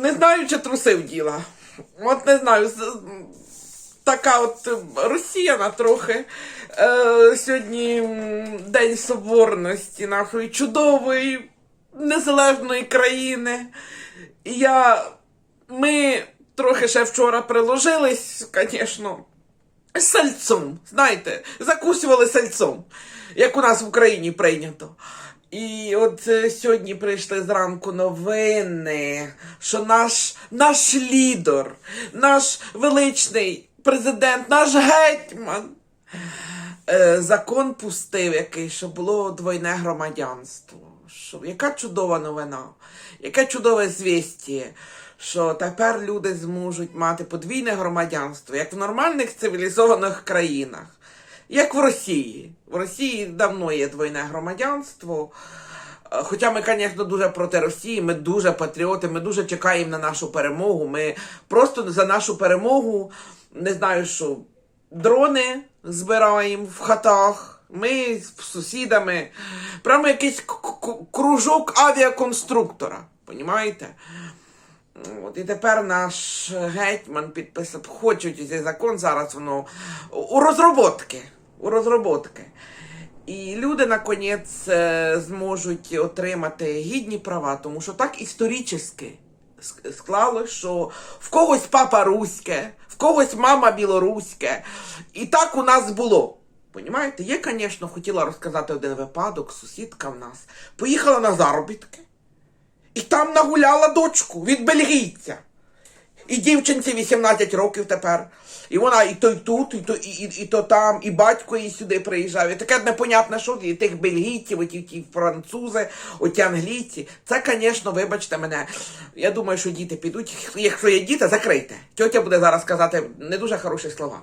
не знаю, чи трусив діла. От не знаю. Така от росіяна трохи. Е, сьогодні День Соборності нашої чудової незалежної країни. Я. Ми трохи ще вчора приложились, звісно, сальцом. Знаєте, закусували сальцом, як у нас в Україні прийнято. І от е, сьогодні прийшли зранку новини, що наш, наш лідер, наш величний президент, наш гетьман е, закон пустив який, що було двойне громадянство. Що, яка чудова новина, яке чудове звістя, що тепер люди зможуть мати подвійне громадянство, як в нормальних цивілізованих країнах, як в Росії. В Росії давно є двойне громадянство. Е, Хоча ми, звісно, дуже проти Росії, ми дуже патріоти, ми дуже чекаємо на нашу перемогу. Ми просто за нашу перемогу, не знаю, що дрони збираємо в хатах. Ми з сусідами. Прямо якийсь кружок авіаконструктора. Понімаєте? От і тепер наш гетьман підписав, хочуть цей закон зараз воно у розроботки. У розроботки. І люди, наконець, е, зможуть отримати гідні права, тому що так історично ск- склалось, що в когось папа руське, в когось мама білоруське. І так у нас було. Понімаєте? Я, звісно, хотіла розказати один випадок. Сусідка в нас поїхала на заробітки і там нагуляла дочку від бельгійця. І дівчинці 18 років тепер. І вона і то й тут, і то, і, і, і то там, і батько її сюди приїжджав. І таке непонятне, що і тих бельгійців, і ті, ті французи, оті англійці. Це, звісно, вибачте мене. Я думаю, що діти підуть. Якщо є діти, закрийте. Тьотя буде зараз казати не дуже хороші слова.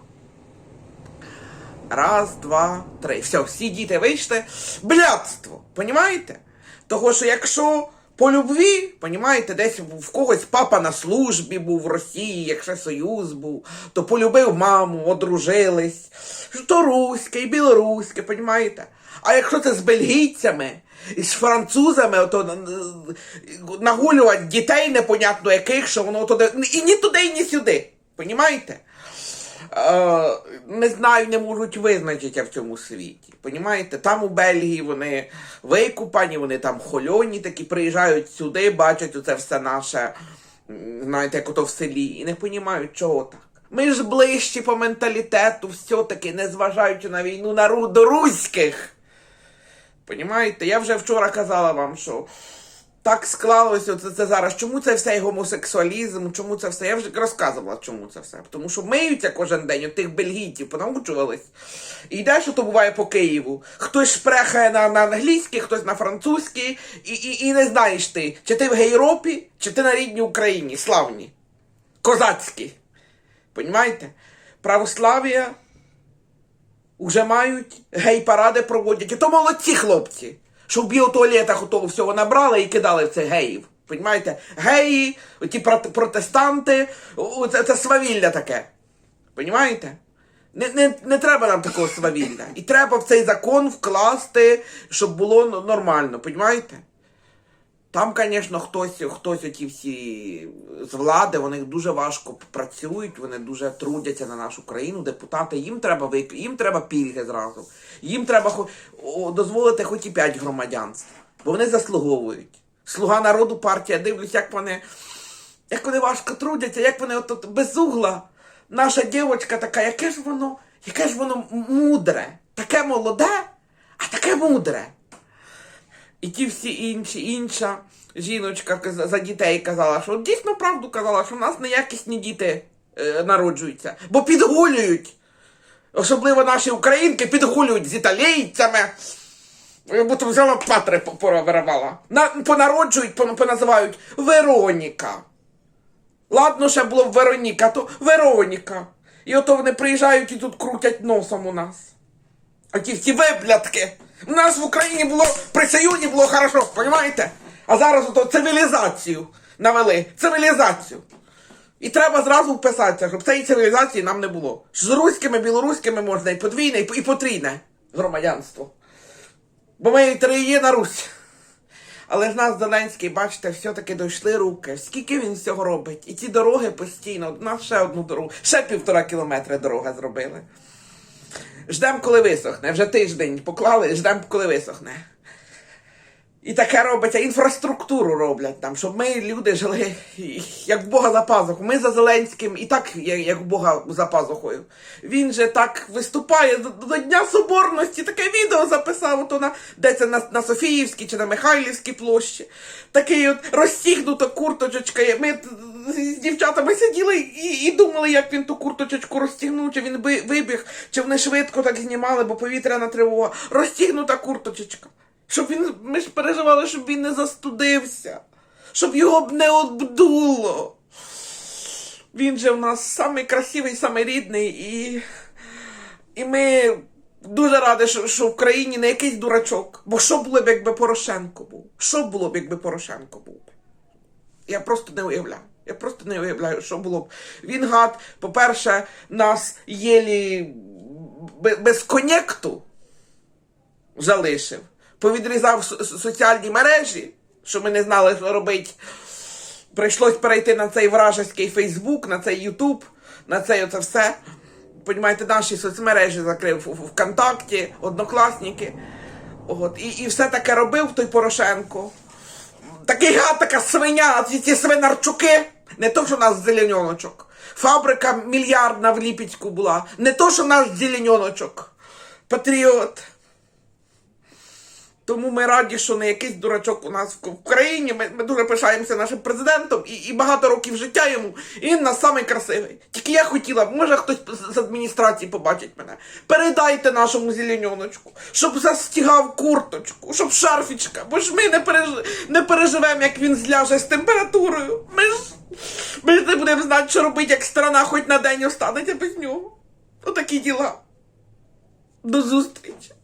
Раз, два, три. Все, всі діти вийшли. Блядство. Понімаєте? Того, що якщо по любві, понімаєте, десь в когось папа на службі був в Росії, якщо Союз був, то полюбив маму, одружились. То руське і білоруське, понімаєте? А якщо це з бельгійцями і з французами, то нагулювати дітей непонятно яких, що воно туди. І ні туди, і ні сюди. Понімаєте? Е, не знаю, не можуть визначити в цьому світі. Понімаєте? Там у Бельгії вони викупані, вони там хольоні такі, приїжджають сюди, бачать оце все наше, знаєте, як ото в селі, і не розуміють, чого так. Ми ж ближчі по менталітету, все-таки, незважаючи на війну на ру- до руських. Понімаєте? Я вже вчора казала вам, що так склалося це, це зараз. Чому це все і гомосексуалізм? Чому це все? Я вже розказувала, чому це все. Тому що миються кожен день от тих бельгійців, понаучувались. І йде, що то буває по Києву. Хтось шпрехає на, на англійський, хтось на французький, і, і, і не знаєш ти, чи ти в Гейропі, чи ти на рідній Україні, славні, козацькі. Понімаєте? Православ'я Уже мають гей-паради проводять. І то молодці хлопці, що в біотуалетах того всього набрали і кидали в це геїв. Понімаєте? Геї, ті прот- протестанти, це, це свавілля таке. Понімаєте? Не, не, не треба нам такого свавілля. І треба в цей закон вкласти, щоб було нормально, понімаєте? Там, звісно, хтось, хтось оті всі з влади, вони дуже важко працюють, вони дуже трудяться на нашу країну. Депутати, їм треба вик... їм треба пільги зразу. Їм треба хо... дозволити хоч і п'ять громадянств, бо вони заслуговують. Слуга народу партія, дивлюсь, як вони, як вони важко трудяться, як вони от, от без угла. Наша дівчинка така, яке ж воно, яке ж воно мудре, таке молоде, а таке мудре. І ті всі інші, інша жіночка за дітей казала, що дійсно правду казала, що в нас неякісні діти е, народжуються, бо підгулюють. Особливо наші українки підгулюють з італійцями. Я б то взяла патри по- На, понароджують, поназивають Вероніка. Ладно, ще було б Вероніка, то Вероніка. І ото вони приїжджають і тут крутять носом у нас. А ті всі виблядки. У нас в Україні було при Союзі було хорошо, розумієте? А зараз ото цивілізацію навели. Цивілізацію. І треба зразу вписатися, щоб цієї цивілізації нам не було. З руськими, білоруськими можна і подвійне, і потрійне громадянство. Бо ми три на Русь. Але ж нас Зеленський, бачите, все-таки дійшли руки. Скільки він всього робить? І ті дороги постійно. У нас ще одну дорогу, ще півтора кілометра дорога зробили. Ждемо, коли висохне. Вже тиждень поклали, ждемо, коли висохне. І таке робить, а інфраструктуру роблять там, щоб ми, люди, жили як в Бога за пазухою. Ми за Зеленським і так як в Бога за пазухою. Він же так виступає до, Дня Соборності, таке відео записав, то на, де це на, на Софіївській чи на Михайлівській площі. Такий от розтігнута курточечка. І Ми з дівчатами сиділи і, і думали, як він ту курточечку розтягнув, чи він би- вибіг, чи вони швидко так знімали, бо повітряна тривога. Розтігнута курточечка. Щоб він, ми ж переживали, щоб він не застудився, щоб його б не обдуло. Він же в нас самий красивий, самий рідний, і, і ми дуже раді, що, що в країні не якийсь дурачок. Бо що було б, якби Порошенко був? Що було б, якби Порошенко був? Я просто не уявляю. Я просто не уявляю, що було б. Він гад, по-перше, нас єлі без конєкту залишив, повідрізав со- со- соціальні мережі, що ми не знали, що робити. Прийшлось перейти на цей вражеський Фейсбук, на цей Ютуб, на цей оце все. Понімаєте, наші соцмережі закрив ВКонтакті, однокласники. От, і, і все таке робив той Порошенко. Такий гад, така свиня, ці свинарчуки. Не то, що у нас зеленьоночок. Фабрика мільярдна в Ліпецьку була. Не то, що наш зеленьоночок. Патріот. Тому ми раді, що не якийсь дурачок у нас в країні. Ми, ми дуже пишаємося нашим президентом і, і багато років життя йому. І він нас самий красивий. Тільки я хотіла, може хтось з адміністрації побачить мене. Передайте нашому зеленьоночку, щоб застігав курточку, щоб шарфічка, бо ж ми не, переж... не переживемо, як він зляже з температурою. Ми ж, ми ж не будемо знати, що робити, як страна хоч на день останеться без нього. Отакі діла. До зустрічі.